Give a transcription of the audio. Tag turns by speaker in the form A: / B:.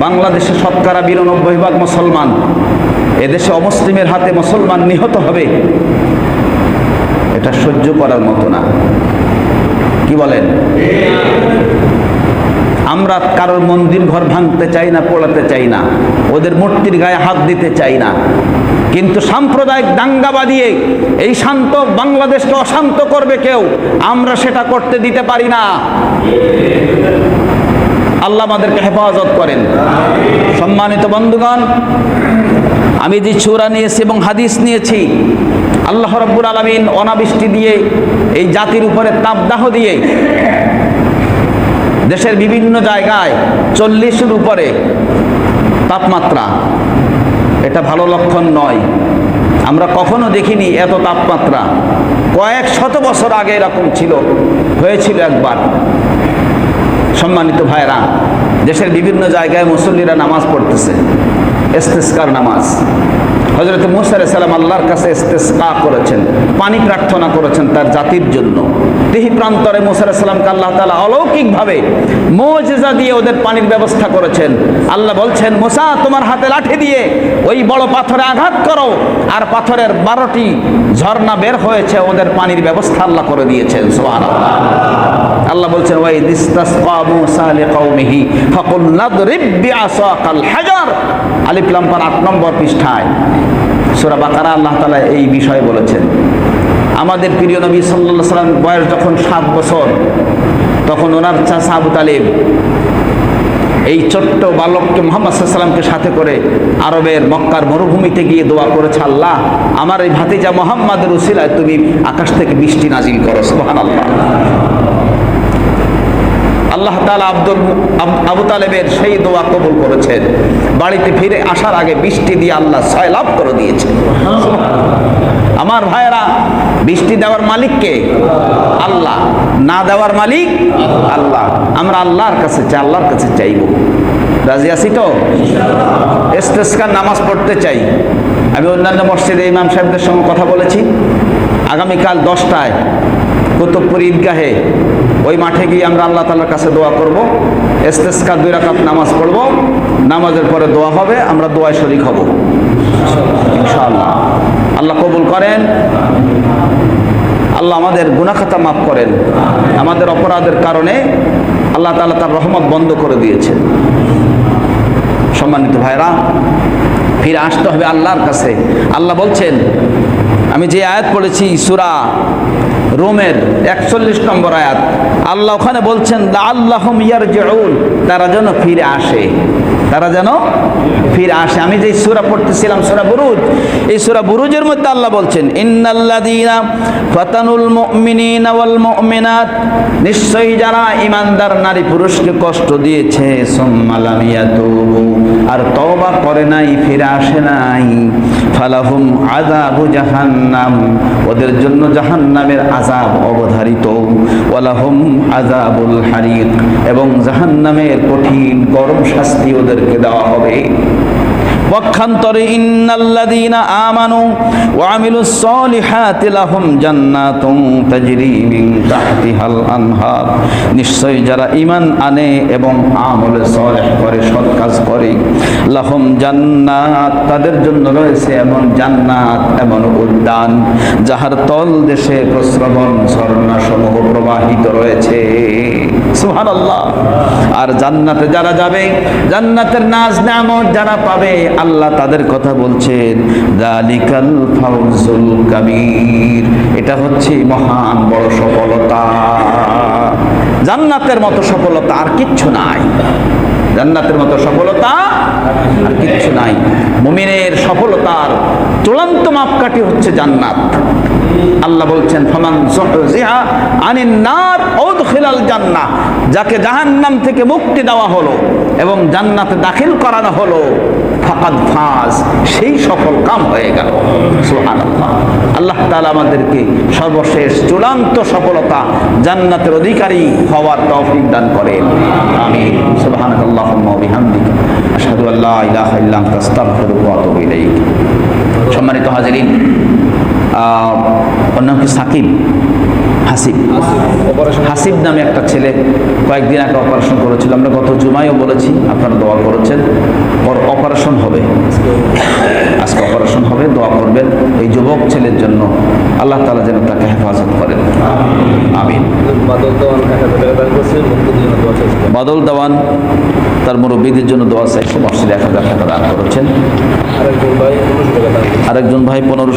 A: বাংলাদেশে শতকরা বিরানব্বই ভাগ মুসলমান। এদেশে অমুসলিমের হাতে মুসলমান নিহত হবে। এটা সহ্য করার মতো না। কি বলেন? আমরা কারোর মন্দির ঘর ভাঙতে চাই না, পোড়াতে চাই না। ওদের মূর্তির গায়ে হাত দিতে চাই না। কিন্তু সাম্প্রদায়িক দাঙ্গা বাঁধিয়ে এই শান্ত বাংলাদেশকে অশান্ত করবে কেউ। আমরা সেটা করতে দিতে পারি না। আল্লাহ আমাদেরকে হেফাজত করেন। সম্মানিত বন্ধুগণ, আমি যে চূড়া নিয়েছি এবং হাদিস নিয়েছি, আল্লাহ রব্বুল আলমিন অনাবৃষ্টি দিয়ে, এই জাতির উপরে তাপদাহ দিয়ে, দেশের বিভিন্ন জায়গায় চল্লিশের উপরে তাপমাত্রা। এটা ভালো লক্ষণ নয়। আমরা কখনো দেখিনি এত তাপমাত্রা। কয়েক শত বছর আগে এরকম ছিল, হয়েছিল একবার। সম্মানিত ভাইরা দেশের বিভিন্ন জায়গায় মুসল্লিরা নামাজ পড়তেছে, ইস্তেস্কার নামাজ। হজরত মুসার সালাম আল্লাহর কাছে ইস্তেস্কা করেছেন, পানি প্রার্থনা করেছেন তার জাতির জন্য। তিহি প্রান্তরে মুসার সালামকে আল্লাহ তালা অলৌকিকভাবে মোজেজা দিয়ে ওদের পানির ব্যবস্থা করেছেন। আল্লাহ বলছেন, মুসা, তোমার হাতে লাঠি দিয়ে ওই বড় পাথরে আঘাত করো, আর পাথরের বারোটি ঝর্ণা বের হয়েছে, ওদের পানির ব্যবস্থা আল্লাহ করে দিয়েছেন সোহান আল্লাহ বলছেন ওয়াই দিস্তাসকা মুসা লিকাউমিহি ফাকুল নাদরিব বিআসাকাল হাজার। আলিফ লাম পার 8 নম্বর পৃষ্ঠায় সূরা বাকারা আল্লাহ তাআলা এই বিষয়ে বলেছেন, আমাদের প্রিয় নবী সাল্লাল্লাহু সাল্লাম বয়স যখন 7 বছর, তখন ওনার চাচা আবু তালিব, এই ছোট্ট বালককে মোহাম্মদ সাল্লামকে সাথে করে আরবের মক্কার মরুভূমিতে গিয়ে দোয়া করেছে, আল্লাহ, আমার এই ভাতিজা মোহাম্মদের উসিলায় তুমি আকাশ থেকে বৃষ্টি নাজিল করো, সুবহানাল্লাহ। আল্লাহ তালা আব্দুল আবু তালেবের সেই দোয়া কবুল করেছেন। বাড়িতে ফিরে আসার আগে বৃষ্টি দিয়ে আল্লাহ ছয় লাভ করে দিয়েছে আমার ভাইয়েরা, বৃষ্টি দেওয়ার মালিককে? আল্লাহ। না দেওয়ার মালিক? আল্লাহ। আমরা আল্লাহর কাছে চাই, আল্লাহর কাছে চাইব। রাজি আছি তো? ইস্তেস্কার নামাজ পড়তে চাই। আমি অন্যান্য মসজিদে ইমাম সাহেবদের সঙ্গে কথা বলেছি। আগামীকাল দশটায় কুতুবপুর ঈদগাহে ওই মাঠে গিয়ে আমরা আল্লাহ তালার কাছে দোয়া করব। ইস্তেস্কা দুই রাকাত নামাজ পড়ব। নামাজের পরে দোয়া হবে, আমরা দোয়ায় শরিক হব। ইনশাআল্লাহ। আল্লাহ কবুল করেন। আল্লাহ আমাদের গুনাখাতা মাফ করেন। আমাদের অপরাধের কারণে আল্লাহ তাআলা তার রহমত বন্ধ করে দিয়েছে সম্মানিত ভাইরা, ফিরে আসতে হবে আল্লাহর কাছে। আল্লাহ বলছেন আমি যে আয়াত পড়েছি, সুরা রোমের একচল্লিশ নম্বর আয়াত, আল্লাহ ওখানে বলছেন আল্লাহ ইয়ার তারা যেন ফিরে আসে, তারা যেন ফিরে আসে। আমি যে সুরা পড়তেছিলাম, সুরা বুরুজ, এই সুরা বুরুজের মধ্যে আল্লাহ বলছেন, ইন্নাল্লাযীনা ফাতানুল মুমিনিনা ওয়াল মুমিনাত। নিশ্চয়ই যারা ইমানদার নারী পুরুষকে কষ্ট দিয়েছে, সুম্মা লাম ইয়াতুবু, আর তওবা করে নাই, ফিরে আসে নাই, ফালাহুম আযাবু জাহান্নাম, ওদের জন্য জাহান্নামের আযাব অবধারিত, ওয়ালাহুম আযাবুল হারিক, এবং জাহান্নামের কঠিন গরম শাস্তি ওদেরকে দেওয়া হবে। পক্ষান্তরে ইন্নাল্লাযীনা আমানু ওয়া আমিলুস সলিহাতি লাহুম জান্নাতুন তাজরি মিন তাহতিহাল আনহার। নিশ্চয় যারা ঈমান আনে এবং আমলে সলেহ করে সৎ কাজ করে, লাহুম জান্নাত, তাদের জন্য রয়েছে এমন জান্নাত, এমন উদ্যান, যাহার তল দেশে প্রস্রবণ ঝর্ণা সমূহ প্রবাহিত রয়েছে। সুবহানাল্লাহ। আর জান্নাতে যারা যাবে, জান্নাতের নাজ নামত যারা পাবে আল্লাহ তাদের কথা বলছেন জালিকাল ফাউজুল কাবীর। এটা হচ্ছে মহান বড় সফলতা। জান্নাতের মতো সফলতা আর কিচ্ছু নাই। জান্নাতের মতো সফলতা আর কিচ্ছু নাই। মুমিনের সফলতার চূড়ান্ত মাপকাঠি হচ্ছে জান্নাত। আল্লাহ বলছেন, ফমান জুহজিহা আনিন নার উদখিলাল জান্নাহ। যাকে জাহান্নাম থেকে মুক্তি দেওয়া হলো এবং জান্নাতে দাখিল করানো হলো ফাকাদ ফাজ সেই সফল কাম হয়ে গেল। আল্লাহ তাআলা আমাদেরকে সর্বশেষ চূড়ান্ত সফলতা জান্নাতের অধিকারী হওয়ার তৌফিক দান করেন। আমি সুবহানাকাল্লাহুম্মা ওয়া বিহামদিকা। আশহাদু আল্লা ইলাহা ইল্লা আনতা আস্তাগফিরুকা ওয়া আতুবু ইলাইক। সম্মানিত হাজিরিন নাম কি? সাকিব? হাসিব। হাসিব। নামে একটা ছেলে কয়েকদিন আগে অপারেশন করেছিল। আমরা গত জুমাইও বলেছি আপনারা দোয়া করেছেন। হবে। আজকে অপারেশন হবে দোয়া করবেন এই যুবক ছেলের জন্য। আল্লাহ তালা যেন তাকে হেফাজত করেন। আমিন।
B: বাদল দেওয়ান
A: তার মুরব্বীদের জন্য দোয়া চাইছে মসজিদে এক হাজার টাকা দান করেছেন।
B: আরেকজন ভাই পনেরোশো